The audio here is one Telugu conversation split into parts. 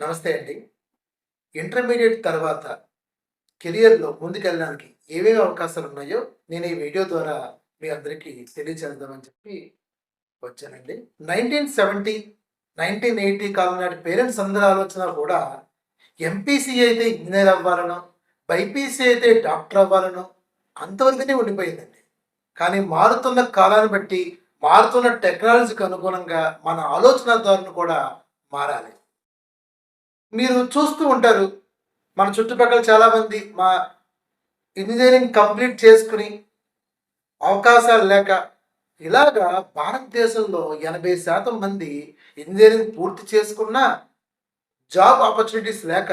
నమస్తే అండి. ఇంటర్మీడియట్ తర్వాత కెరియర్లో ముందుకెళ్ళడానికి ఏవేవి అవకాశాలు ఉన్నాయో నేను ఈ వీడియో ద్వారా మీ అందరికీ తెలియజేద్దామని చెప్పి వచ్చానండి. నైన్టీన్ సెవెంటీ నైన్టీన్ ఎయిటీ కాలం నాటి పేరెంట్స్ అందరి ఆలోచన కూడా ఎంపీసీ అయితే ఇంజనీర్ అవ్వాలనో బైపీసీ అయితే డాక్టర్ అవ్వాలనో అంతవరకునే ఉండిపోయిందండి. కానీ మారుతున్న కాలాన్ని బట్టి మారుతున్న టెక్నాలజీకి అనుగుణంగా మన ఆలోచన ధోరణి కూడా మారాలి. మీరు చూస్తూ ఉంటారు. మన చుట్టుపక్కల చాలామంది మా ఇంజనీరింగ్ కంప్లీట్ చేసుకుని అవకాశాలు లేక ఇలాగా భారతదేశంలో ఎనభై శాతం మంది ఇంజనీరింగ్ పూర్తి చేసుకున్నా జాబ్ ఆపర్చునిటీస్ లేక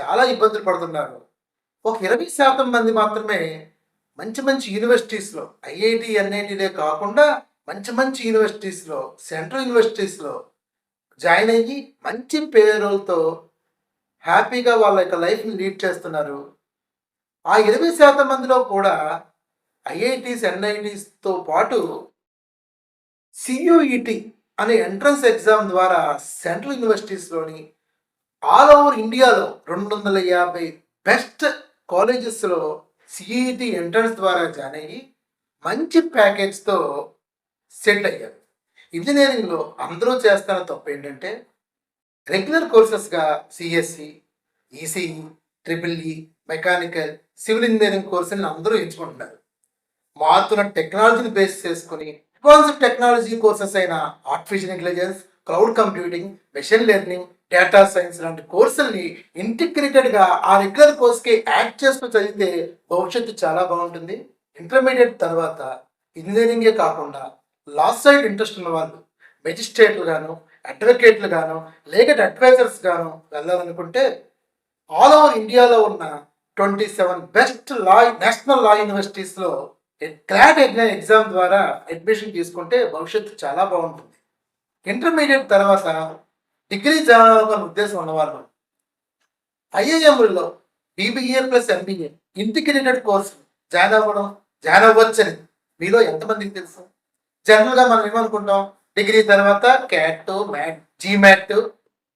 చాలా ఇబ్బందులు పడుతున్నారు. ఒక ఇరవై శాతం మంది మాత్రమే మంచి మంచి యూనివర్సిటీస్లో ఐఐటి ఎన్ఐటీలే కాకుండా మంచి మంచి యూనివర్సిటీస్లో సెంట్రల్ యూనివర్సిటీస్లో జాయిన్ అయ్యి మంచి పేరులతో హ్యాపీగా వాళ్ళ యొక్క లైఫ్ని లీడ్ చేస్తున్నారు. ఆ ఇరవై శాతం మందిలో కూడా ఐఐటీస్ ఎన్ఐటీస్తో పాటు సియుఈటి అనే ఎంట్రన్స్ ఎగ్జామ్ ద్వారా సెంట్రల్ యూనివర్సిటీస్లోని ఆల్ ఓవర్ ఇండియాలో రెండు వందల యాభై బెస్ట్ కాలేజెస్లో సిఈటి ఎంట్రన్స్ ద్వారా జాయిన్ అయ్యి మంచి ప్యాకేజ్తో సెటిల్ అయ్యారు. ఇంజనీరింగ్లో అందరూ చేస్తున్న తప్పు ఏంటంటే regular కోర్సెస్గా CSE ECE triple E mechanical civil engineering కోర్సులను అందరూ ఎంచుకుంటున్నారు. మారుతున్న టెక్నాలజీని బేస్ చేసుకుని అడ్వాన్స్డ్ టెక్నాలజీ కోర్సెస్ అయిన artificial intelligence cloud computing machine learning data science లాంటి కోర్సుల్ని ఇంటిగ్రేటెడ్గా ఆ రెగ్యులర్ కోర్స్కి యాడ్ చేస్తూ చదివితే భవిష్యత్తు చాలా బాగుంటుంది. ఇంటర్మీడియట్ తర్వాత ఇంజనీరింగే కాకుండా లా సైడ్ ఇంట్రెస్ట్ ఉన్న వాళ్ళు మెజిస్ట్రేట్లు గాను అడ్వకేట్లు గాను లేకపోతే అడ్వైజర్స్ గాను వెళ్ళాలనుకుంటే ఆల్ ఓవర్ ఇండియాలో ఉన్న twenty seven best law national law యూనివర్సిటీస్లో CLAT exam ద్వారా అడ్మిషన్ తీసుకుంటే భవిష్యత్తు చాలా బాగుంటుంది. ఇంటర్మీడియట్ తర్వాత డిగ్రీ చదవాలన్న ఉద్దేశం ఉన్నవాళ్ళు ఐఐఎంలో BBA plus MBA integrated course join అవ్వడం జాయిన్ అవ్వచ్చని మీలో ఎంతమందికి తెలుసు? జనరల్గా మనం ఏమనుకుంటాం? డిగ్రీ తర్వాత CAT MAT GMAT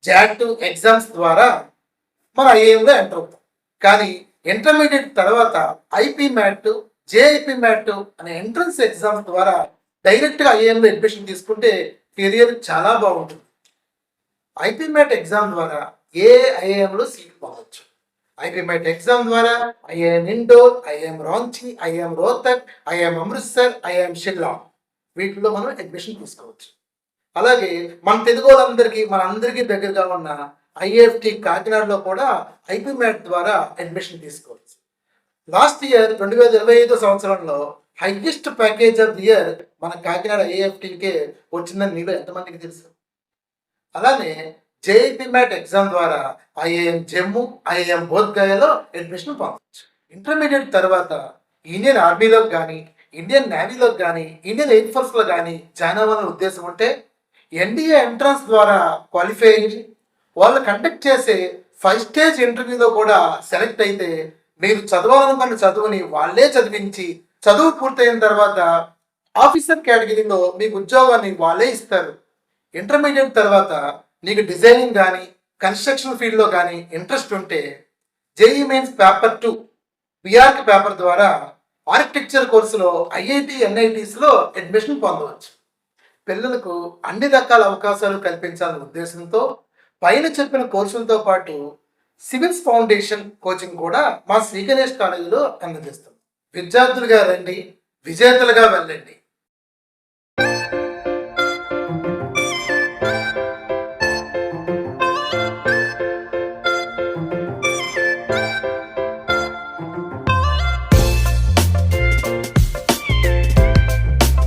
JAT exams ద్వారా మనం ఐఏఎంలో ఎంటర్ అవుతాం. కానీ ఇంటర్మీడియట్ తర్వాత ఐపీ మ్యాట్ జేఐపీ మ్యాట్ అనే ఎంట్రన్స్ ఎగ్జామ్స్ ద్వారా డైరెక్ట్గా ఐఏఎంలో అడ్మిషన్ తీసుకుంటే కెరియర్ చాలా బాగుంటుంది. ఐపీ మ్యాట్ ఎగ్జామ్ ద్వారా ఏ ఐఏఎంలో సీట్ పొందవచ్చు ఐపీ మ్యాట్ ఎగ్జామ్ ద్వారా IIM Indore IIM Ranchi IIM Rohtak IIM Amritsar IIM Shillong వీటిలో మనం అడ్మిషన్ తీసుకోవచ్చు. అలాగే మన తెలుగు వాళ్ళందరికీ మన అందరికీ దగ్గరగా ఉన్న ఐఎఫ్టి కాకినాడలో కూడా ఐపీ మ్యాట్ ద్వారా అడ్మిషన్ తీసుకోవచ్చు. లాస్ట్ ఇయర్ రెండు వేల ఇరవై ఐదో సంవత్సరంలో highest package of the year మన కాకినాడ ఐఏఎఫ్టీకే వచ్చిందని మీలో ఎంతమందికి తెలుసు? అలానే జేఐపీ మ్యాట్ ఎగ్జామ్ ద్వారా ఐఏఎం జమ్మూ ఐఏఎం బోధ్గయాలో అడ్మిషన్ పొందవచ్చు ఇంటర్మీడియట్ తర్వాత ఇండియన్ ఆర్మీలో కానీ ఇండియన్ నేవీలో కానీ ఇండియన్ ఎయిర్ ఫోర్స్లో కానీ జాయిన్ అవ్వాలనే ఉద్దేశం ఉంటే ఎన్డీఏ ఎంట్రన్స్ ద్వారా క్వాలిఫై అయ్యి వాళ్ళు కండక్ట్ చేసే ఫైవ్ స్టేజ్ ఇంటర్వ్యూలో కూడా సెలెక్ట్ అయితే మీరు చదవాలనుకున్న చదువుని వాళ్ళే చదివించి చదువు పూర్తయిన తర్వాత ఆఫీసర్ కేటగిరీలో మీకు ఉద్యోగాన్ని వాళ్ళే ఇస్తారు. ఇంటర్మీడియట్ తర్వాత నీకు డిజైనింగ్ కానీ కన్స్ట్రక్షన్ ఫీల్డ్లో కానీ ఇంట్రెస్ట్ ఉంటే జేఈ మెయిన్స్ పేపర్ టూ బిఆర్కి పేపర్ ద్వారా ఆర్కిటెక్చర్ కోర్సులో ఐఐటి ఎన్ఐటీస్లో అడ్మిషన్ పొందవచ్చు. పిల్లలకు అన్ని రకాల అవకాశాలు కల్పించాలనే ఉద్దేశంతో పైన చెప్పిన కోర్సులతో పాటు సివిల్స్ ఫౌండేషన్ కోచింగ్ కూడా మా శ్రీ గణేష్ కాలేజీలో అందజేస్తాం. విద్యార్థులుగా రండి విజేతలుగా వెళ్ళండి.